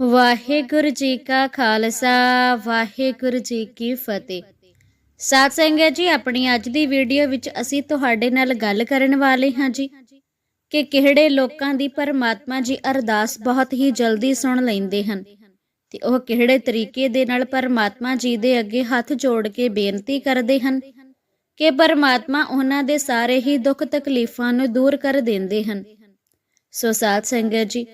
ਵਾਹਿਗੁਰੂ ਜੀ ਕਾ ਖਾਲਸਾ, ਵਾਹਿਗੁਰੂ ਜੀ ਕੀ ਫਤਿਹ। ਸਾਧ ਸੰਗਤ ਜੀ, ਆਪਣੀ ਅੱਜ ਦੀ ਵੀਡੀਓ ਵਿੱਚ ਅਸੀਂ ਤੁਹਾਡੇ ਨਾਲ ਗੱਲ ਕਰਨ ਵਾਲੇ ਹਾਂ ਜੀ ਕਿ ਕਿਹੜੇ ਲੋਕਾਂ ਦੀ ਪਰਮਾਤਮਾ ਜੀ ਅਰਦਾਸ ਬਹੁਤ ਹੀ ਜਲਦੀ ਸੁਣ ਲੈਂਦੇ ਹਨ ਤੇ ਉਹ ਕਿਹੜੇ ਤਰੀਕੇ ਦੇ ਨਾਲ ਪਰਮਾਤਮਾ ਜੀ ਦੇ ਅੱਗੇ ਹੱਥ ਜੋੜ ਕੇ ਬੇਨਤੀ ਕਰਦੇ ਹਨ ਕਿ ਪਰਮਾਤਮਾ ਉਹਨਾਂ ਦੇ ਸਾਰੇ ਹੀ ਦੁੱਖ ਤਕਲੀਫਾਂ ਨੂੰ ਦੂਰ ਕਰ ਦਿੰਦੇ ਹਨ। ਸੋ ਸਾਧ ਸੰਗਤ ਜੀ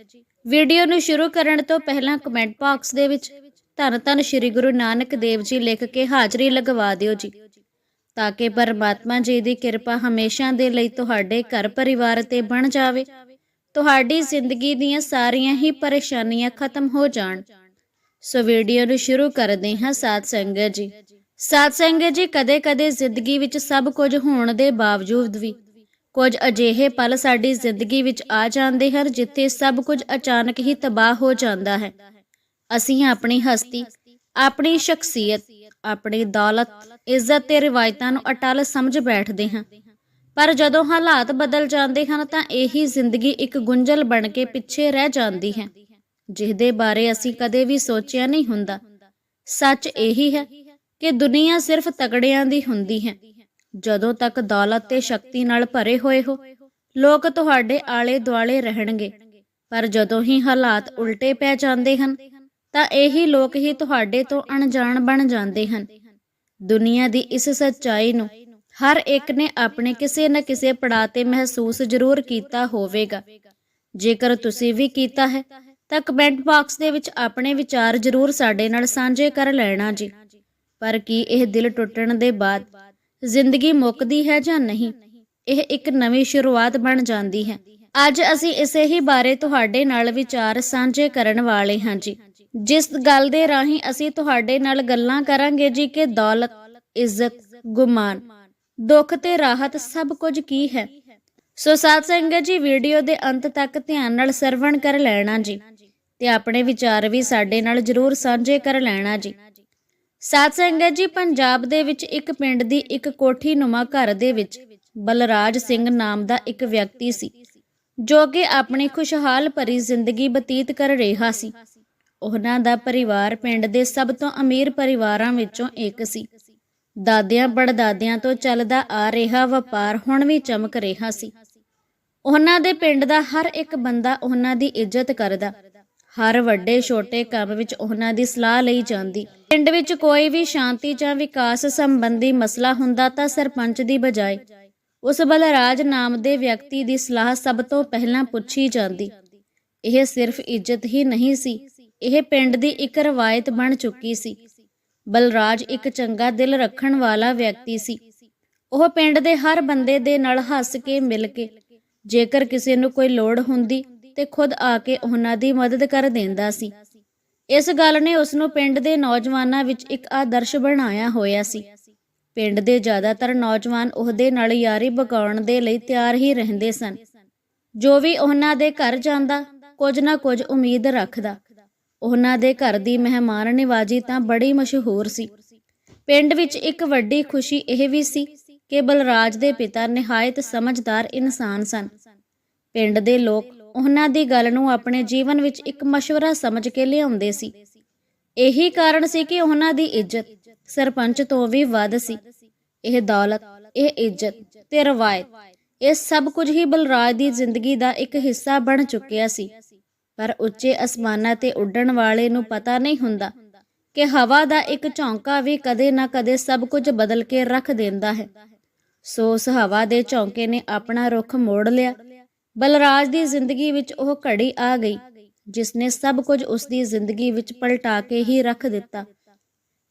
ਵੀਡੀਓ ਨੂੰ ਸ਼ੁਰੂ ਕਰਨ ਤੋਂ ਪਹਿਲਾਂ ਕਮੈਂਟ ਬਾਕਸ ਦੇ ਵਿੱਚ ਧੰਨ ਧੰਨ ਸ੍ਰੀ ਗੁਰੂ ਨਾਨਕ ਦੇਵ ਜੀ ਲਿਖ ਕੇ ਹਾਜ਼ਰੀ ਲਗਵਾ ਦਿਓ ਜੀ। ਤਾਂ ਕਿ ਪਰਮਾਤਮਾ ਜੀ ਦੀ ਕਿਰਪਾ ਹਮੇਸ਼ਾ ਦੇ ਲਈ ਤੁਹਾਡੇ ਘਰ ਪਰਿਵਾਰ ਤੇ ਬਣ ਜਾਵੇ। ਤੁਹਾਡੀ ਜ਼ਿੰਦਗੀ ਦੀਆਂ ਸਾਰੀਆਂ ਹੀ ਪਰੇਸ਼ਾਨੀਆਂ ਖਤਮ ਹੋ ਜਾਣ। ਸੋ ਵੀਡੀਓ ਨੂੰ ਸ਼ੁਰੂ ਕਰਦੇ ਹਾਂ ਸਾਧ ਸੰਗਤ ਜੀ। ਸਾਧ ਸੰਗਤ ਜੀ ਕਦੇ-ਕਦੇ ਜ਼ਿੰਦਗੀ ਵਿੱਚ ਸਭ ਕੁਝ ਹੋਣ ਦੇ ਬਾਵਜੂਦ ਵੀ ਕੁਝ ਅਜਿਹੇ ਪਲ ਸਾਡੀ ਜ਼ਿੰਦਗੀ ਵਿੱਚ ਆ ਜਾਂਦੇ ਹਨ ਜਿੱਥੇ ਸਭ ਕੁਝ ਅਚਾਨਕ ਹੀ ਤਬਾਹ ਹੋ ਜਾਂਦਾ ਹੈ। ਅਸੀਂ ਆਪਣੀ ਹਸਤੀ, ਆਪਣੀ ਸ਼ਖਸੀਅਤ, ਆਪਣੀ ਦੌਲਤ, ਇੱਜ਼ਤ ਤੇ ਰਿਵਾਇਤਾਂ ਨੂੰ ਅਟਲ ਸਮਝ ਬੈਠਦੇ ਹਾਂ। ਪਰ ਜਦੋਂ ਹਾਲਾਤ ਬਦਲ ਜਾਂਦੇ ਹਨ ਤਾਂ ਇਹੀ ਜ਼ਿੰਦਗੀ ਇੱਕ ਗੁੰਝਲ ਬਣ ਕੇ ਪਿੱਛੇ ਰਹਿ ਜਾਂਦੀ ਹੈ, ਜਿਹਦੇ ਬਾਰੇ ਅਸੀਂ ਕਦੇ ਵੀ ਸੋਚਿਆ ਨਹੀਂ ਹੁੰਦਾ। ਸੱਚ ਇਹੀ ਹੈ ਕਿ ਦੁਨੀਆ ਸਿਰਫ ਤਕੜਿਆਂ ਦੀ ਹੁੰਦੀ ਹੈ। ਜਦੋਂ ਤੱਕ ਦੌਲਤ ਤੇ ਸ਼ਕਤੀ ਨਾਲ ਭਰੇ ਹੋਏ ਹੋ, ਲੋਕ ਤੁਹਾਡੇ ਆਲੇ ਦੁਆਲੇ ਰਹਿਣਗੇ। ਪਰ ਜਦੋਂ ਹੀ ਹਾਲਾਤ ਉਲਟੇ ਪੈ ਜਾਂਦੇ ਹਨ, ਤਾਂ ਇਹੀ ਲੋਕ ਹੀ ਤੁਹਾਡੇ ਤੋਂ ਅਣਜਾਣ ਬਣ ਜਾਂਦੇ ਹਨ। ਦੁਨੀਆ ਦੀ ਇਸ ਸੱਚਾਈ ਨੂੰ ਹਰ ਇੱਕ ਨੇ ਆਪਣੇ ਕਿਸੇ ਨਾ ਕਿਸੇ ਪੜਾਅ ਤੇ ਮਹਿਸੂਸ ਜ਼ਰੂਰ ਕੀਤਾ ਹੋਵੇਗਾ। ਜੇਕਰ ਤੁਸੀਂ ਵੀ ਕੀਤਾ ਹੈ, ਤਾਂ ਕਮੈਂਟ ਬਾਕਸ ਦੇ ਵਿੱਚ ਆਪਣੇ ਵਿਚਾਰ ਜ਼ਰੂਰ ਸਾਡੇ ਨਾਲ ਸਾਂਝੇ ਕਰ ਲੈਣਾ ਜੀ। ਪਰ ਕੀ ਇਹ ਦਿਲ ਟੁੱਟਣ ਦੇ ਬਾਅਦ ਜ਼ਿੰਦਗੀ ਮੁੱਕਦੀ ਹੈ ਜਾਂ ਨਹੀਂ? ਇਹ ਇੱਕ ਨਵੀਂ ਸ਼ੁਰੂਆਤ ਬਣ ਜਾਂਦੀ ਹੈ। ਅੱਜ ਅਸੀਂ ਇਸੇ ਹੀ ਬਾਰੇ ਤੁਹਾਡੇ ਨਾਲ ਵਿਚਾਰ ਸਾਂਝੇ ਕਰਨ ਵਾਲੇ ਹਾਂ ਜੀ। ਜਿਸ ਗੱਲ ਦੇ ਰਾਹੀਂ ਅਸੀਂ ਤੁਹਾਡੇ ਨਾਲ ਗੱਲਾਂ ਕਰਾਂਗੇ ਜੀ ਕਿ ਦੌਲਤ, ਇੱਜ਼ਤ, ਗੁਮਾਨ, ਦੁੱਖ ਤੇ ਰਾਹਤ ਸਭ ਕੁਝ ਕੀ ਹੈ? ਸੋ ਸਾਧ ਸੰਗਤ ਜੀ, ਵੀਡੀਓ ਦੇ ਅੰਤ ਤੱਕ ਧਿਆਨ ਨਾਲ ਸਰਵਣ ਕਰ ਲੈਣਾ ਜੀ ਤੇ ਆਪਣੇ ਵਿਚਾਰ ਵੀ ਸਾਡੇ ਨਾਲ ਜਰੂਰ ਸਾਂਝੇ ਕਰ ਲੈਣਾ ਜੀ। ਸਾਧ ਸੰਗਤ ਜੀ, ਪੰਜਾਬ ਦੇ ਵਿੱਚ ਇੱਕ ਪਿੰਡ ਦੀ ਇੱਕ ਕੋਠੀ ਨੁਮਾ ਘਰ ਦੇ ਵਿੱਚ ਬਲਰਾਜ ਸਿੰਘ ਨਾਮ ਦਾ ਇੱਕ ਵਿਅਕਤੀ ਸੀ, ਜੋ ਕਿ ਆਪਣੀ ਖੁਸ਼ਹਾਲ ਭਰੀ ਜ਼ਿੰਦਗੀ ਬਤੀਤ ਕਰ ਰਿਹਾ ਸੀ। ਉਹਨਾਂ ਦਾ ਪਰਿਵਾਰ ਪਿੰਡ ਦੇ ਸਭ ਤੋਂ ਅਮੀਰ ਪਰਿਵਾਰਾਂ ਵਿੱਚੋਂ ਇੱਕ ਸੀ। ਦਾਦਿਆਂ ਪੜਦਾਦਿਆਂ ਤੋਂ ਚੱਲਦਾ ਆ ਰਿਹਾ ਵਪਾਰ ਹੁਣ ਵੀ ਚਮਕ ਰਿਹਾ ਸੀ। ਉਹਨਾਂ ਦੇ ਪਿੰਡ ਦਾ ਹਰ ਇੱਕ ਬੰਦਾ ਉਹਨਾਂ ਦੀ ਇੱਜ਼ਤ ਕਰਦਾ। ਹਰ ਵੱਡੇ ਛੋਟੇ ਕੰਮ ਵਿੱਚ ਉਹਨਾਂ ਦੀ ਸਲਾਹ ਲਈ ਜਾਂਦੀ। ਪਿੰਡ ਵਿੱਚ ਕੋਈ ਵੀ ਸ਼ਾਂਤੀ ਜਾਂ ਵਿਕਾਸ ਸੰਬੰਧੀ ਮਸਲਾ ਹੁੰਦਾ ਤਾਂ ਸਰਪੰਚ ਦੀ ਬਜਾਏ ਉਸ ਬਲਰਾਜ ਨਾਮ ਦੇ ਵਿਅਕਤੀ ਦੀ ਸਲਾਹ ਸਭ ਤੋਂ ਪਹਿਲਾਂ ਪੁੱਛੀ ਜਾਂਦੀ। ਇਹ ਸਿਰਫ ਇੱਜ਼ਤ ਹੀ ਨਹੀਂ ਸੀ। ਇਹ ਪਿੰਡ ਦੀ ਇੱਕ ਰਵਾਇਤ ਬਣ ਚੁੱਕੀ ਸੀ। ਬਲਰਾਜ ਇੱਕ ਚੰਗਾ ਦਿਲ ਰੱਖਣ ਵਾਲਾ ਵਿਅਕਤੀ ਸੀ। ਉਹ ਪਿੰਡ ਦੇ ਹਰ ਬੰਦੇ ਦੇ ਨਾਲ ਹੱਸ ਕੇ ਮਿਲ ਕੇ ਜੇਕਰ ਕਿਸੇ ਨੂੰ ਕੋਈ ਲੋੜ ਹੁੰਦੀ ਤੇ ਖੁਦ ਆ ਕੇ ਉਹਨਾਂ ਦੀ ਮਦਦ ਕਰ ਦਿੰਦਾ ਸੀ। ਇਸ ਗੱਲ ਨੇ ਉਸ ਨੂੰ ਪਿੰਡ ਦੇ ਨੌਜਵਾਨਾਂ ਵਿੱਚ ਇੱਕ ਆਦਰਸ਼ ਬਣਾਇਆ ਹੋਇਆ ਸੀ। ਪਿੰਡ ਦੇ ਜ਼ਿਆਦਾਤਰ ਨੌਜਵਾਨ ਉਹਦੇ ਨਾਲ ਯਾਰੀ ਬਗਾਉਣ ਦੇ ਲਈ ਤਿਆਰ ਹੀ ਰਹਿੰਦੇ ਸਨ। ਜੋ ਵੀ ਉਹਨਾਂ ਦੇ ਘਰ ਜਾਂਦਾ, ਕੁਝ ਨਾ ਕੁਝ ਉਮੀਦ ਰੱਖਦਾ। ਉਹਨਾਂ ਦੇ ਘਰ ਦੀ ਮਹਿਮਾਨ ਨਿਵਾਜੀ ਤਾਂ ਬੜੀ ਮਸ਼ਹੂਰ ਸੀ। ਪਿੰਡ ਵਿੱਚ ਇੱਕ ਵੱਡੀ ਖੁਸ਼ੀ ਇਹ ਵੀ ਸੀ ਕਿ ਬਲਰਾਜ ਦੇ ਪਿਤਾ ਨਿਹਾਇਤ ਸਮਝਦਾਰ ਇਨਸਾਨ ਸਨ। ਪਿੰਡ ਦੇ ਲੋਕ ਉਹਨਾਂ ਦੀ ਗੱਲ ਨੂੰ ਆਪਣੇ ਜੀਵਨ ਵਿੱਚ ਇੱਕ ਮਸ਼ਵਰਾ ਸਮਝ ਕੇ ਲਿਆਉਂਦੇ ਸੀ। ਇਹੀ ਕਾਰਨ ਸੀ ਕਿ ਉਹਨਾਂ ਦੀ ਇੱਜ਼ਤ ਸਰਪੰਚ ਤੋਂ ਵੀ ਵੱਧ ਸੀ। ਇਹ ਦੌਲਤ, ਇਹ ਇੱਜ਼ਤ ਤੇ ਰਵਾਇਤ, ਇਹ ਸਭ ਕੁਝ ਹੀ ਬਲਰਾਜ ਦੀ ਜ਼ਿੰਦਗੀ ਦਾ ਇੱਕ ਹਿੱਸਾ ਬਣ ਚੁੱਕਿਆ ਸੀ। ਪਰ ਉੱਚੇ ਅਸਮਾਨਾਂ ਤੇ ਉੱਡਣ ਵਾਲੇ ਨੂੰ ਪਤਾ ਨਹੀਂ ਹੁੰਦਾ ਕਿ ਹਵਾ ਦਾ ਇੱਕ ਝੌਂਕਾ ਵੀ ਕਦੇ ਨਾ ਕਦੇ ਸਭ ਕੁਝ ਬਦਲ ਕੇ ਰੱਖ ਦਿੰਦਾ ਹੈ। ਸੋ ਉਸ ਹਵਾ ਦੇ ਝੌਂਕੇ ਨੇ ਆਪਣਾ ਰੁਖ ਮੋੜ ਲਿਆ ਬਲਰਾਜ ਦੀ ਜ਼ਿੰਦਗੀ ਵਿੱਚ ਉਹ ਘੜੀ ਆ ਗਈ ਜਿਸ ਨੇ ਸਭ ਕੁਝ ਉਸ ਦੀ ਜ਼ਿੰਦਗੀ ਵਿੱਚ ਪਲਟਾ ਕੇ ਹੀ ਰੱਖ ਦਿੱਤਾ।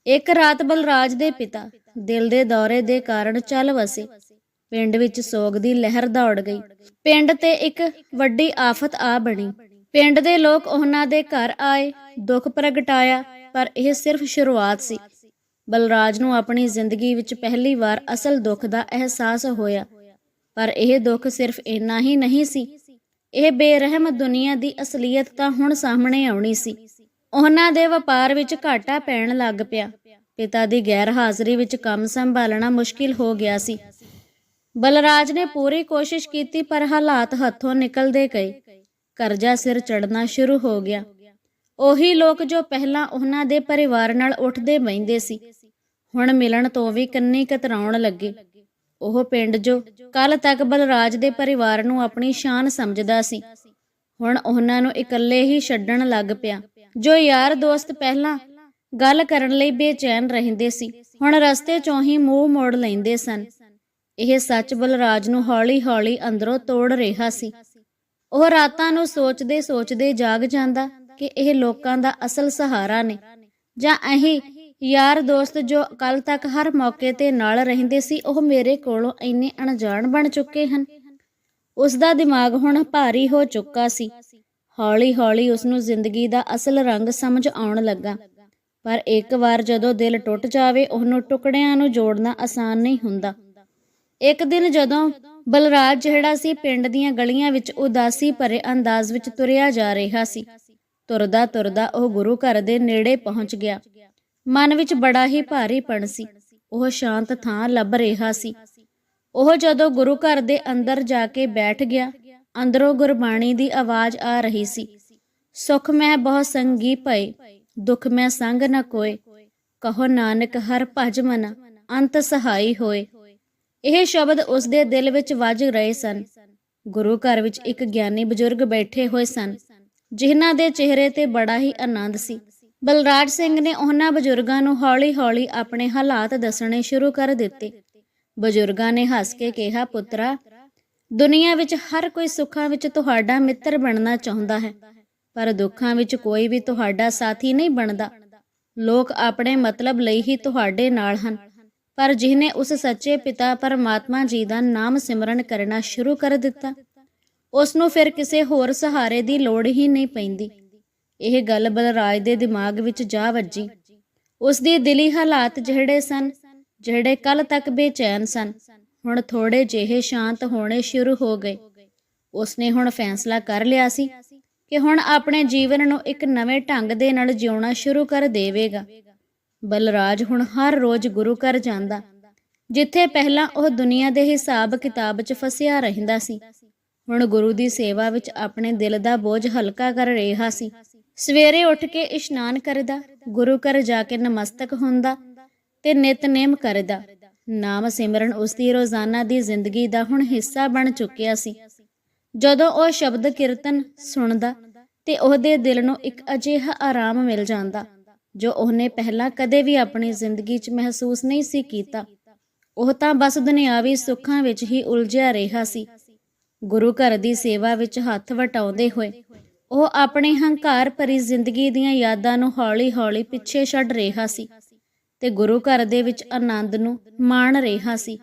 ਇੱਕ ਰਾਤ ਬਲਰਾਜ ਦੇ ਪਿਤਾ ਦਿਲ ਦੇ ਦੌਰੇ ਦੇ ਕਾਰਨ ਚੱਲ ਵਸੇ। ਪਿੰਡ ਵਿੱਚ ਸੋਗ ਦੀ ਲਹਿਰ ਦੌੜ ਗਈ। ਪਿੰਡ ਤੇ ਇੱਕ ਵੱਡੀ ਆਫਤ ਆ ਬਣੀ। ਪਿੰਡ ਦੇ ਲੋਕ ਉਹਨਾਂ ਦੇ ਘਰ ਆਏ, ਦੁੱਖ ਪ੍ਰਗਟਾਇਆ, ਪਰ ਇਹ ਸਿਰਫ ਸ਼ੁਰੂਆਤ ਸੀ। ਬਲਰਾਜ ਨੂੰ ਆਪਣੀ ਜ਼ਿੰਦਗੀ ਵਿੱਚ ਪਹਿਲੀ ਵਾਰ ਅਸਲ ਦੁੱਖ ਦਾ ਅਹਿਸਾਸ ਹੋਇਆ। ਪਰ ਇਹ ਦੁੱਖ ਸਿਰਫ ਇੰਨਾ ਹੀ ਨਹੀਂ ਸੀ। ਇਹ ਬੇਰਹਿਮ ਦੁਨੀਆ ਦੀ ਅਸਲੀਅਤ ਤਾਂ ਹੁਣ ਸਾਹਮਣੇ ਆਉਣੀ ਸੀ। ਉਹਨਾਂ ਦੇ ਵਪਾਰ ਵਿੱਚ ਘਾਟਾ ਪੈਣ ਲੱਗ ਪਿਆ। ਪਿਤਾ ਦੀ ਗੈਰ ਹਾਜ਼ਰੀ ਵਿੱਚ ਕੰਮ ਸੰਭਾਲਣਾ ਮੁਸ਼ਕਿਲ ਹੋ ਗਿਆ ਸੀ। ਬਲਰਾਜ ਨੇ ਪੂਰੀ ਕੋਸ਼ਿਸ਼ ਕੀਤੀ ਪਰ ਹਾਲਾਤ ਹੱਥੋਂ ਨਿਕਲਦੇ ਗਏ। ਕਰਜ਼ਾ ਸਿਰ ਚੜਨਾ ਸ਼ੁਰੂ ਹੋ ਗਿਆ। ਉਹੀ ਲੋਕ ਜੋ ਪਹਿਲਾਂ ਉਹਨਾਂ ਦੇ ਪਰਿਵਾਰ ਨਾਲ ਉੱਠਦੇ ਬੈਂਦੇ ਸੀ। ਹੁਣ ਮਿਲਣ ਤੋਂ ਵੀ ਕੰਨੀ ਕਤਰਾਉਣ ਲੱਗੇ। ਉਹ ਪਿੰਡ ਜੋ ਕੱਲ ਤੱਕ ਬਲਰਾਜ ਦੇ ਪਰਿਵਾਰ ਨੂੰ ਆਪਣੀ ਸ਼ਾਨ ਸਮਝਦਾ ਸੀ। ਹੁਣ ਉਹਨਾਂ ਨੂੰ ਇਕੱਲੇ ਹੀ ਛੱਡਣ ਲੱਗ ਪਿਆ। ਜੋ ਯਾਰ ਦੋਸਤ ਪਹਿਲਾਂ ਗੱਲ ਕਰਨ ਲਈ ਬੇਚੈਨ ਰਹਿੰਦੇ ਸੀ, ਹੁਣ ਰਸਤੇ ਚੋਂ ਹੀ ਮੂੰਹ ਮੋੜ ਲੈਂਦੇ ਸਨ। ਇਹ ਸੱਚ ਬਲਰਾਜ ਨੂੰ ਹੌਲੀ-ਹੌਲੀ ਅੰਦਰੋਂ ਤੋੜ ਰਿਹਾ ਸੀ। ਉਹ ਰਾਤਾਂ ਨੂੰ ਸੋਚਦੇ ਸੋਚਦੇ ਜਾਗ ਜਾਂਦਾ ਕਿ ਇਹ ਲੋਕਾਂ ਦਾ ਅਸਲ ਸਹਾਰਾ ਨੇ ਜਾਂ ਅਹੀਂ ਯਾਰ ਦੋਸਤ ਜੋ ਕੱਲ ਤੱਕ ਹਰ ਮੌਕੇ ਤੇ ਨਾਲ ਰਹਿੰਦੇ ਸੀ, ਉਹ ਮੇਰੇ ਕੋਲੋਂ ਇੰਨੇ ਅਣਜਾਣ ਬਣ ਚੁੱਕੇ ਹਨ। ਉਸ ਦਾ ਦਿਮਾਗ ਹੁਣ ਭਾਰੀ ਹੋ ਚੁੱਕਾ ਸੀ। ਹੌਲੀ-ਹੌਲੀ ਉਸ ਨੂੰ ਜ਼ਿੰਦਗੀ ਦਾ ਅਸਲ ਰੰਗ ਸਮਝ ਆਉਣ ਲੱਗਾ। ਪਰ ਇੱਕ ਵਾਰ ਜਦੋਂ ਦਿਲ ਟੁੱਟ ਜਾਵੇ, ਉਹਨੂੰ ਟੁਕੜਿਆਂ ਨੂੰ ਜੋੜਨਾ ਆਸਾਨ ਨਹੀਂ ਹੁੰਦਾ। ਇੱਕ ਦਿਨ ਜਦੋਂ ਬਲਰਾਜ ਜਿਹੜਾ ਸੀ, ਪਿੰਡ ਦੀਆਂ ਗਲੀਆਂ ਵਿੱਚ ਉਦਾਸੀ ਭਰੇ ਅੰਦਾਜ਼ ਵਿੱਚ ਤੁਰਿਆ ਜਾ ਰਿਹਾ ਸੀ ਤੁਰਦਾ ਤੁਰਦਾ ਉਹ ਗੁਰੂ ਘਰ ਦੇ ਨੇੜੇ ਪਹੁੰਚ ਗਿਆ। ਮਨ ਵਿੱਚ ਬੜਾ ਹੀ ਭਾਰੀਪਣ ਸੀ। ਉਹ ਸ਼ਾਂਤ ਥਾਂ ਲੱਭ ਰਿਹਾ ਸੀ। ਉਹ ਜਦੋਂ ਗੁਰੂ ਘਰ ਦੇ ਅੰਦਰ ਜਾ ਕੇ ਬੈਠ ਗਿਆ, ਅੰਦਰੋਂ ਗੁਰਬਾਣੀ ਦੀ ਆਵਾਜ਼ ਆ ਰਹੀ ਸੀ। ਸੁਖ ਮੈਂ ਬਹੁ ਸੰਗੀ ਭਏ, ਦੁਖ ਮੈਂ ਸੰਗ ਨ ਕੋਏ। ਕਹੋ ਨਾਨਕ ਹਰ ਭਜ ਮਨ, ਅੰਤ ਸਹਾਈ ਹੋਏ ਇਹ ਸ਼ਬਦ ਉਸ ਦੇ ਦਿਲ ਵਿੱਚ ਵੱਜ ਰਹੇ ਸਨ। ਗੁਰੂ ਘਰ ਵਿੱਚ ਇੱਕ ਗਿਆਨੀ ਬਜ਼ੁਰਗ ਬੈਠੇ ਹੋਏ ਸਨ, ਜਿਨ੍ਹਾਂ ਦੇ ਚਿਹਰੇ ਤੇ ਬੜਾ ਹੀ ਆਨੰਦ ਸੀ। ਬਲਰਾਜ ਸਿੰਘ ਨੇ ਉਹਨਾਂ ਬਜ਼ੁਰਗਾਂ ਨੂੰ ਹੌਲੀ-ਹੌਲੀ ਆਪਣੇ ਹਾਲਾਤ ਦੱਸਣੇ ਸ਼ੁਰੂ ਕਰ ਦਿੱਤੇ। ਬਜ਼ੁਰਗਾਂ ਨੇ ਹੱਸ ਕੇ ਕਿਹਾ, ਪੁੱਤਰਾ, ਦੁਨੀਆ ਵਿੱਚ ਹਰ ਕੋਈ ਸੁੱਖਾਂ ਵਿੱਚ ਤੁਹਾਡਾ ਮਿੱਤਰ ਬਣਨਾ ਚਾਹੁੰਦਾ ਹੈ, ਪਰ ਦੁੱਖਾਂ ਵਿੱਚ ਕੋਈ ਵੀ ਤੁਹਾਡਾ ਸਾਥੀ ਨਹੀਂ ਬਣਦਾ। ਲੋਕ ਆਪਣੇ ਮਤਲਬ ਲਈ ਹੀ ਤੁਹਾਡੇ ਨਾਲ ਹਨ, ਪਰ ਜਿਹਨੇ ਉਸ ਸੱਚੇ ਪਿਤਾ ਪਰਮਾਤਮਾ ਜੀ ਦਾ ਨਾਮ ਸਿਮਰਨ ਕਰਨਾ ਸ਼ੁਰੂ ਕਰ ਦਿੱਤਾ, ਉਸ ਨੂੰ ਫਿਰ ਕਿਸੇ ਹੋਰ ਸਹਾਰੇ ਦੀ ਲੋੜ ਹੀ ਨਹੀਂ ਪੈਂਦੀ। ਇਹ ਗੱਲ ਬਲਰਾਜ ਦੇ ਦਿਮਾਗ ਵਿੱਚ ਜਾ ਵੱਜੀ। ਉਸ ਦੀ ਦਿਲੀ ਹਾਲਾਤ ਜਿਹੜੇ ਸਨ, ਜਿਹੜੇ ਕੱਲ ਤੱਕ ਬੇਚੈਨ ਸਨ, ਹੁਣ ਥੋੜੇ ਜਿਹੇ ਸ਼ਾਂਤ ਹੋਣੇ ਸ਼ੁਰੂ ਹੋ ਗਏ। ਉਸਨੇ ਹੁਣ ਫੈਸਲਾ ਕਰ ਲਿਆ ਸੀ ਕਿ ਹੁਣ ਆਪਣੇ ਜੀਵਨ ਨੂੰ ਇੱਕ ਨਵੇਂ ਢੰਗ ਦੇ ਨਾਲ ਜਿਉਣਾ ਸ਼ੁਰੂ ਕਰ ਦੇਵੇਗਾ। ਬਲਰਾਜ ਹੁਣ ਹਰ ਰੋਜ਼ ਗੁਰੂ ਘਰ ਜਾਂਦਾ, ਜਿੱਥੇ ਪਹਿਲਾਂ ਉਹ ਦੁਨੀਆ ਦੇ ਹਿਸਾਬ ਕਿਤਾਬ 'ਚ ਫਸਿਆ ਰਹਿੰਦਾ ਸੀ। ਹੁਣ ਗੁਰੂ ਦੀ ਸੇਵਾ ਵਿੱਚ ਆਪਣੇ ਦਿਲ ਦਾ ਬੋਝ ਹਲਕਾ ਕਰ ਰਿਹਾ ਸੀ। ਸਵੇਰੇ ਉੱਠ ਕੇ ਇਸ਼ਨਾਨ ਕਰਦਾ, ਗੁਰੂ ਘਰ ਜਾ ਕੇ ਨਮਸਤਕ ਹੁੰਦਾ ਤੇ ਨਿਤਨੇਮ ਕਰਦਾ। ਨਾਮ ਸਿਮਰਨ ਉਸ ਦੀ ਰੋਜ਼ਾਨਾ ਦੀ ਜ਼ਿੰਦਗੀ ਦਾ ਹੁਣ ਹਿੱਸਾ ਬਣ ਚੁੱਕਿਆ ਸੀ। ਜਦੋਂ ਉਹ ਸ਼ਬਦ ਕੀਰਤਨ ਸੁਣਦਾ ਤੇ ਉਹਦੇ ਦਿਲ ਨੂੰ ਇੱਕ ਅਜਿਹਾ ਆਰਾਮ ਮਿਲ ਜਾਂਦਾ, ਜੋ ਉਹਨੇ ਪਹਿਲਾਂ ਕਦੇ ਵੀ ਆਪਣੀ ਜ਼ਿੰਦਗੀ 'ਚ ਮਹਿਸੂਸ ਨਹੀਂ ਸੀ ਕੀਤਾ। ਉਹ ਤਾਂ ਬਸ ਦੁਨਿਆਵੀ ਸੁੱਖਾਂ ਵਿੱਚ ਹੀ ਉਲਝਿਆ ਰਿਹਾ ਸੀ। ਗੁਰੂ ਘਰ ਦੀ ਸੇਵਾ ਵਿੱਚ ਹੱਥ ਵਟਾਉਂਦੇ ਹੋਏ ਉਹ ਆਪਣੇ ਹੰਕਾਰ ਭਰੀ ਜ਼ਿੰਦਗੀ ਦੀਆਂ ਯਾਦਾਂ ਨੂੰ ਹੌਲੀ-ਹੌਲੀ ਪਿੱਛੇ ਛੱਡ ਰਿਹਾ ਸੀ ਤੇ ਗੁਰੂ ਘਰ ਦੇ ਵਿੱਚ ਆਨੰਦ ਨੂੰ ਮਾਣ ਰਿਹਾ ਸੀ।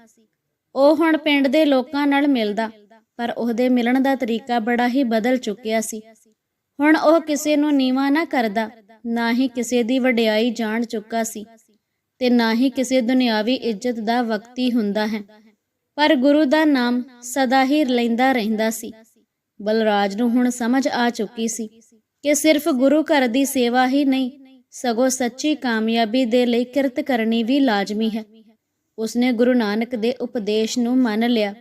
ਉਹ ਹੁਣ ਪਿੰਡ ਦੇ ਲੋਕਾਂ ਨਾਲ ਮਿਲਦਾ, ਪਰ ਉਹਦੇ ਮਿਲਣ ਦਾ ਤਰੀਕਾ ਬੜਾ ਹੀ ਬਦਲ ਚੁੱਕਿਆ ਸੀ। ਹੁਣ ਉਹ ਕਿਸੇ ਨੂੰ ਨੀਵਾ ਨਾ ਕਰਦਾ, ਨਾ ਹੀ ਕਿਸੇ ਦੀ ਵਡਿਆਈ ਜਾਣ ਚੁੱਕਾ ਸੀ ਤੇ ਨਾ ਹੀ ਕਿਸੇ ਦੁਨਿਆਵੀ ਇੱਜ਼ਤ ਦਾ ਵਕਤੀ ਹੁੰਦਾ ਹੈ। ਪਰ ਗੁਰੂ ਦਾ ਨਾਮ ਸਦਾ ਹੀ ਲੈਂਦਾ ਰਹਿੰਦਾ ਸੀ। ਬਲਰਾਜ ਨੂੰ ਹੁਣ ਸਮਝ ਆ ਚੁੱਕੀ ਸੀ ਕਿ ਸਿਰਫ ਗੁਰੂ ਘਰ ਦੀ ਸੇਵਾ ਹੀ ਨਹੀਂ, ਸਗੋਂ ਸੱਚੀ ਕਾਮਯਾਬੀ ਦੇ ਲਈ ਕਿਰਤ ਕਰਨੀ ਵੀ ਲਾਜ਼ਮੀ ਹੈ। ਉਸਨੇ ਗੁਰੂ ਨਾਨਕ ਦੇ ਉਪਦੇਸ਼ ਨੂੰ ਮੰਨ ਲਿਆ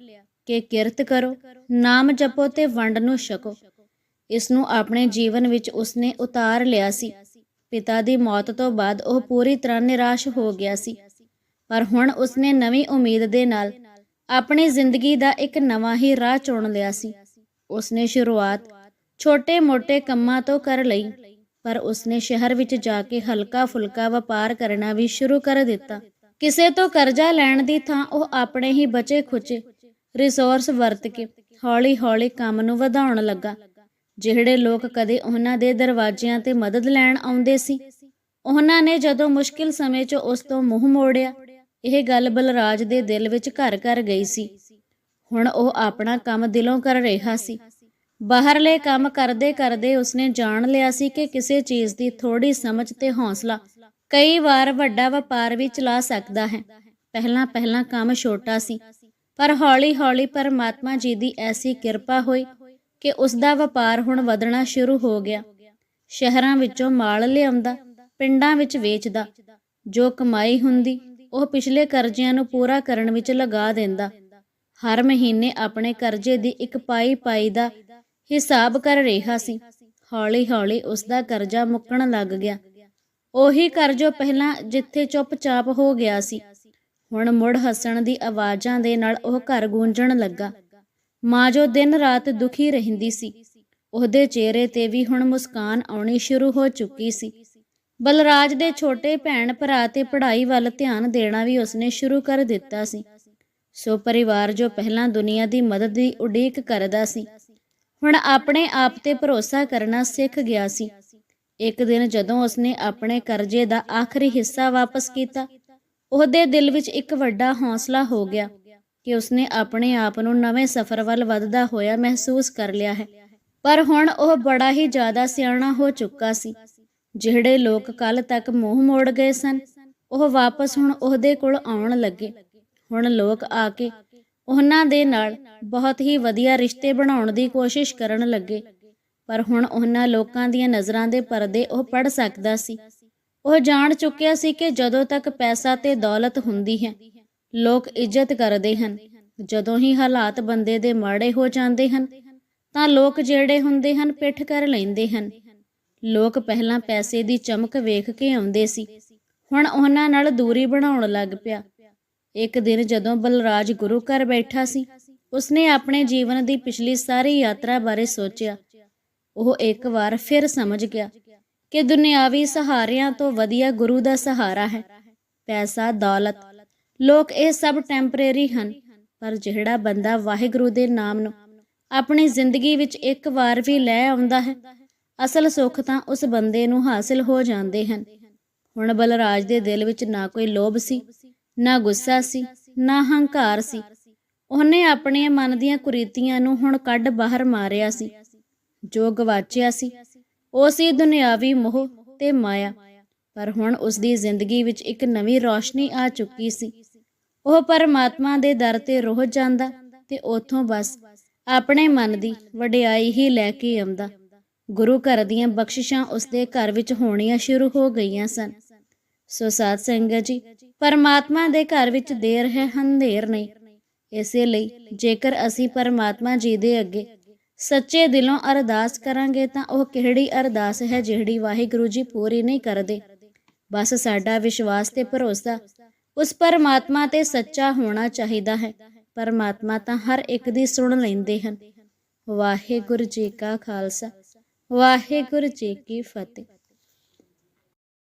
ਕਿ ਕਿਰਤ ਕਰੋ, ਨਾਮ ਜਪੋ ਤੇ ਵੰਡ ਨੂੰ ਛਕੋ। ਇਸ ਨੂੰ ਆਪਣੇ ਜੀਵਨ ਵਿੱਚ ਉਸਨੇ ਉਤਾਰ ਲਿਆ ਸੀ। ਪਿਤਾ ਦੀ ਮੌਤ ਤੋਂ ਬਾਅਦ ਉਹ ਪੂਰੀ ਤਰ੍ਹਾਂ ਨਿਰਾਸ਼ ਹੋ ਗਿਆ ਸੀ। ਪਰ ਹੁਣ ਉਸਨੇ ਨਵੀਂ ਉਮੀਦ ਦੇ ਨਾਲ ਆਪਣੀ ਜ਼ਿੰਦਗੀ ਦਾ ਇੱਕ ਨਵਾਂ ਹੀ ਰਾਹ ਚੁਣ ਲਿਆ ਸੀ। ਉਸਨੇ ਸ਼ੁਰੂਆਤ ਛੋਟੇ-ਮੋਟੇ ਕੰਮਾਂ ਤੋਂ ਕਰ ਲਈ, ਪਰ ਉਸਨੇ ਸ਼ਹਿਰ ਵਿੱਚ ਜਾ ਕੇ ਹਲਕਾ-ਫੁਲਕਾ ਵਪਾਰ ਕਰਨਾ ਵੀ ਸ਼ੁਰੂ ਕਰ ਦਿੱਤਾ। ਕਿਸੇ ਤੋਂ ਕਰਜ਼ਾ ਲੈਣ ਦੀ ਥਾਂ ਉਹ ਆਪਣੇ ਹੀ ਬਚੇ ਖੁਚੇ ਰਿਸੋਰਸ ਵਰਤ ਕੇ ਹੌਲੀ-ਹੌਲੀ ਕੰਮ ਨੂੰ ਵਧਾਉਣ ਲੱਗਾ, ਜਿਹੜੇ ਲੋਕ ਕਦੇ ਉਹਨਾਂ ਦੇ ਦਰਵਾਜ਼ਿਆਂ ਤੇ ਮਦਦ ਲੈਣ ਆਉਂਦੇ ਸੀ। ਉਹਨਾਂ ਨੇ ਜਦੋਂ ਮੁਸ਼ਕਿਲ ਸਮੇਂ 'ਚ ਉਸ ਤੋਂ ਮੂੰਹ ਮੋੜਿਆ, ਇਹ ਗੱਲ ਬਲਰਾਜ ਦੇ ਦਿਲ ਵਿੱਚ ਘਰ ਘਰ ਗਈ ਸੀ। ਹੁਣ ਉਹ ਆਪਣਾ ਕੰਮ ਦਿਲੋਂ ਕਰ ਰਿਹਾ ਸੀ। ਬਾਹਰਲੇ ਕੰਮ ਕਰਦੇ ਕਰਦੇ ਉਸਨੇ ਜਾਣ ਲਿਆ ਸੀ ਕਿ ਕਿਸੇ ਚੀਜ਼ ਦੀ ਥੋੜੀ ਸਮਝ ਤੇ ਹੌਸਲਾ ਕਈ ਵਾਰ ਵੱਡਾ ਵਪਾਰ ਵੀ ਚਲਾ ਸਕਦਾ ਹੈ। ਪਹਿਲਾਂ ਪਹਿਲਾਂ ਕੰਮ ਛੋਟਾ ਸੀ, ਪਰ ਹੌਲੀ-ਹੌਲੀ ਪਰਮਾਤਮਾ ਜੀ ਦੀ ਐਸੀ ਕਿਰਪਾ ਹੋਈ ਕਿ ਉਸ ਦਾ ਵਪਾਰ ਹੁਣ ਵਧਣਾ ਸ਼ੁਰੂ ਹੋ ਗਿਆ। ਸ਼ਹਿਰਾਂ ਵਿੱਚੋਂ ਮਾਲ ਲਿਆਉਂਦਾ, ਪਿੰਡਾਂ ਵਿੱਚ ਵੇਚਦਾ, ਜੋ ਕਮਾਈ ਹੁੰਦੀ, ਉਹ ਪਿਛਲੇ ਕਰਜ਼ਿਆਂ ਨੂੰ ਪੂਰਾ ਕਰਨ ਵਿੱਚ ਲਗਾ ਦਿੰਦਾ। ਹਰ ਮਹੀਨੇ ਆਪਣੇ ਕਰਜ਼ੇ ਦੀ ਇੱਕ ਪਾਈ ਪਾਈ ਦਾ ਹਿਸਾਬ ਕਰ ਰਿਹਾ ਸੀ। ਹੌਲੀ-ਹੌਲੀ ਉਸ ਦਾ ਕਰਜ਼ਾ ਮੁੱਕਣ ਲੱਗ ਗਿਆ। ਉਹੀ ਘਰ ਪਹਿਲਾਂ ਜਿੱਥੇ ਚੁੱਪਚਾਪ ਹੋ ਗਿਆ ਸੀ। ਹੁਣ ਮੁੜ ਹੱਸਣ ਦੀ ਆਵਾਜ਼ਾਂ ਦੇ ਨਾਲ ਉਹ ਘਰ ਗੂੰਜਣ ਲੱਗਾ। ਮਾਂ ਜੋ ਦਿਨ ਰਾਤ ਦੁਖੀ ਰਹਿੰਦੀ ਸੀ, ਉਹਦੇ ਚਿਹਰੇ ਤੇ ਵੀ ਹੁਣ ਮੁਸਕਾਨ ਆਉਣੀ ਸ਼ੁਰੂ ਹੋ ਚੁੱਕੀ ਸੀ। ਬਲਰਾਜ ਦੇ ਛੋਟੇ ਭੈਣ ਭਰਾ ਤੇ ਪੜ੍ਹਾਈ ਵੱਲ ਧਿਆਨ ਦੇਣਾ ਵੀ ਉਸਨੇ ਸ਼ੁਰੂ ਕਰ ਦਿੱਤਾ ਸੀ। ਸੋ ਪਰਿਵਾਰ ਜੋ ਪਹਿਲਾਂ ਦੁਨੀਆ ਦੀ ਮਦਦ ਦੀ ਉਡੀਕ ਕਰਦਾ ਸੀ, ਹੁਣ ਆਪਣੇ ਆਪ ਤੇ ਭਰੋਸਾ ਕਰਨਾ ਸਿੱਖ ਗਿਆ ਸੀ। ਇੱਕ ਦਿਨ ਜਦੋਂ ਉਸਨੇ ਆਪਣੇ ਕਰਜ਼ੇ ਦਾ ਆਖਰੀ ਹਿੱਸਾ ਵਾਪਸ ਕੀਤਾ, ਉਹਦੇ ਦਿਲ ਵਿੱਚ ਇੱਕ ਵੱਡਾ ਹੌਸਲਾ ਹੋ ਗਿਆ ਕਿ ਉਸਨੇ ਆਪਣੇ ਆਪ ਨੂੰ ਨਵੇਂ ਸਫ਼ਰ ਵੱਲ ਵਧਦਾ ਹੋਇਆ ਮਹਿਸੂਸ ਕਰ ਲਿਆ ਹੈ। ਪਰ ਹੁਣ ਉਹ ਬੜਾ ਹੀ ਜ਼ਿਆਦਾ ਸਿਆਣਾ ਹੋ ਚੁੱਕਾ ਸੀ। ਜਿਹੜੇ ਲੋਕ ਕੱਲ ਤੱਕ ਮੂੰਹ ਮੋੜ ਗਏ ਸਨ, ਉਹ ਵਾਪਸ ਹੁਣ ਉਹਦੇ ਕੋਲ ਆਉਣ ਲੱਗੇ। ਹੁਣ ਲੋਕ ਆ ਕੇ ਉਹਨਾਂ ਦੇ ਨਾਲ ਬਹੁਤ ਹੀ ਵਧੀਆ ਰਿਸ਼ਤੇ ਬਣਾਉਣ ਦੀ ਕੋਸ਼ਿਸ਼ ਕਰਨ ਲੱਗੇ। ਪਰ ਹੁਣ ਉਹਨਾਂ ਲੋਕਾਂ ਦੀਆਂ ਨਜ਼ਰਾਂ ਦੇ ਪਰਦੇ ਉਹ ਪੜ ਸਕਦਾ ਸੀ। ਉਹ ਜਾਣ ਚੁੱਕਿਆ ਸੀ ਕਿ ਜਦੋਂ ਤੱਕ ਪੈਸਾ ਤੇ ਦੌਲਤ ਹੁੰਦੀ ਹੈ, ਲੋਕ ਇੱਜ਼ਤ ਕਰਦੇ ਹਨ। ਜਦੋਂ ਹੀ ਹਾਲਾਤ ਬੰਦੇ ਦੇ ਮਾੜੇ ਹੋ ਜਾਂਦੇ ਹਨ, ਤਾਂ ਲੋਕ ਜਿਹੜੇ ਹੁੰਦੇ ਹਨ, ਪਿੱਠ ਕਰ ਲੈਂਦੇ ਹਨ। ਲੋਕ ਪਹਿਲਾਂ ਪੈਸੇ ਦੀ ਚਮਕ ਵੇਖ ਕੇ ਆਉਂਦੇ ਸੀ। ਹੁਣ ਉਹਨਾਂ ਨਾਲ ਦੂਰੀ ਬਣਾਉਣ ਲੱਗ ਪਿਆ। ਇੱਕ ਦਿਨ ਜਦੋਂ ਬਲਰਾਜ ਗੁਰੂ ਘਰ ਬੈਠਾ ਸੀ, ਉਸਨੇ ਆਪਣੇ ਜੀਵਨ ਦੀ ਪਿਛਲੀ ਸਾਰੀ ਯਾਤਰਾ ਬਾਰੇ ਸੋਚਿਆ। ਉਹ ਇੱਕ ਵਾਰ ਫਿਰ ਸਮਝ ਗਿਆ ਕਿ ਦੁਨਿਆਵੀ ਸਹਾਰਿਆਂ ਤੋਂ ਵਧੀਆ ਗੁਰੂ ਦਾ ਸਹਾਰਾ ਹੈ, ਪੈਸਾ, ਦੌਲਤ, ਲੋਕ ਇਹ ਸਭ ਟੈਂਪਰੇਰੀ ਹਨ, ਪਰ ਜਿਹੜਾ ਬੰਦਾ ਵਾਹਿਗੁਰੂ ਦੇ ਨਾਮ ਨੂੰ ਆਪਣੀ ਜ਼ਿੰਦਗੀ ਵਿੱਚ ਇੱਕ ਵਾਰ ਵੀ ਲੈ ਆਉਂਦਾ ਹੈ, ਅਸਲ ਸੁੱਖ ਤਾਂ ਉਸ ਬੰਦੇ ਨੂੰ ਹਾਸਿਲ ਹੋ ਜਾਂਦੇ ਹਨ। ਹੁਣ ਬਲਰਾਜ ਦੇ ਦਿਲ ਵਿੱਚ ਨਾ ਕੋਈ ਲੋਭ ਸੀ ਨਾ ਗੁੱਸਾ ਸੀ, ਨਾ ਹੰਕਾਰ ਸੀ। ਉਹਨੇ ਆਪਣੇ ਮਨ ਦੀਆਂ ਕੁਰੀਤੀਆਂ ਨੂੰ ਹੁਣ ਕੱਢ ਬਾਹਰ ਮਾਰਿਆ ਸੀ। ਜੋ ਗਵਾਚਿਆ ਸੀ, ਉਹ ਸੀ ਦੁਨਿਆਵੀ ਮੋਹ ਤੇ ਮਾਇਆ। ਪਰ ਹੁਣ ਉਸ ਦੀ ਜ਼ਿੰਦਗੀ ਵਿੱਚ ਇੱਕ ਨਵੀਂ ਰੌਸ਼ਨੀ ਆ ਚੁੱਕੀ ਸੀ। ਉਹ ਪਰਮਾਤਮਾ ਦੇ ਦਰ ਤੇ ਰੋਹ ਜਾਂਦਾ ਤੇ ਉਥੋਂ ਬਸ ਆਪਣੇ ਮਨ ਦੀ ਵਡਿਆਈ ਹੀ ਲੈ ਕੇ ਆਉਂਦਾ। ਗੁਰੂ ਘਰ ਦੀਆਂ ਬਖਸ਼ਿਸ਼ਾਂ ਉਸ ਦੇ ਘਰ ਵਿੱਚ ਹੋਣੀਆਂ ਸ਼ੁਰੂ ਹੋ ਗਈਆਂ ਸਨ। ਸੋ ਸਾਧ ਸੰਗਤ ਜੀ, ਪਰਮਾਤਮਾ ਦੇ ਘਰ ਵਿੱਚ ਦੇਰ ਹੈ, ਹਨੇਰ ਨਹੀਂ। ਇਸੇ ਲਈ ਜੇਕਰ ਅਸੀਂ ਪਰਮਾਤਮਾ ਜੀ ਦੇ ਅੱਗੇ ਸੱਚੇ ਦਿਲੋਂ ਅਰਦਾਸ ਕਰਾਂਗੇ ਤਾਂ ਉਹ ਕਿਹੜੀ ਅਰਦਾਸ ਹੈ ਜਿਹੜੀ ਵਾਹਿਗੁਰੂ ਜੀ ਪੂਰੀ ਨਹੀਂ ਕਰਦੇ? ਬਸ ਸਾਡਾ ਵਿਸ਼ਵਾਸ ਤੇ ਭਰੋਸਾ ਉਸ ਪਰਮਾਤਮਾ ਤੇ ਸੱਚਾ ਹੋਣਾ ਚਾਹੀਦਾ ਹੈ। ਪਰਮਾਤਮਾ ਤਾਂ ਹਰ ਇੱਕ ਦੀ ਸੁਣ ਲੈਂਦੇ ਹਨ। ਵਾਹਿਗੁਰੂ ਜੀ ਕਾ ਖਾਲਸਾ, ਵਾਹਿਗੁਰੂ ਜੀ ਕੀ ਫਤਿਹ।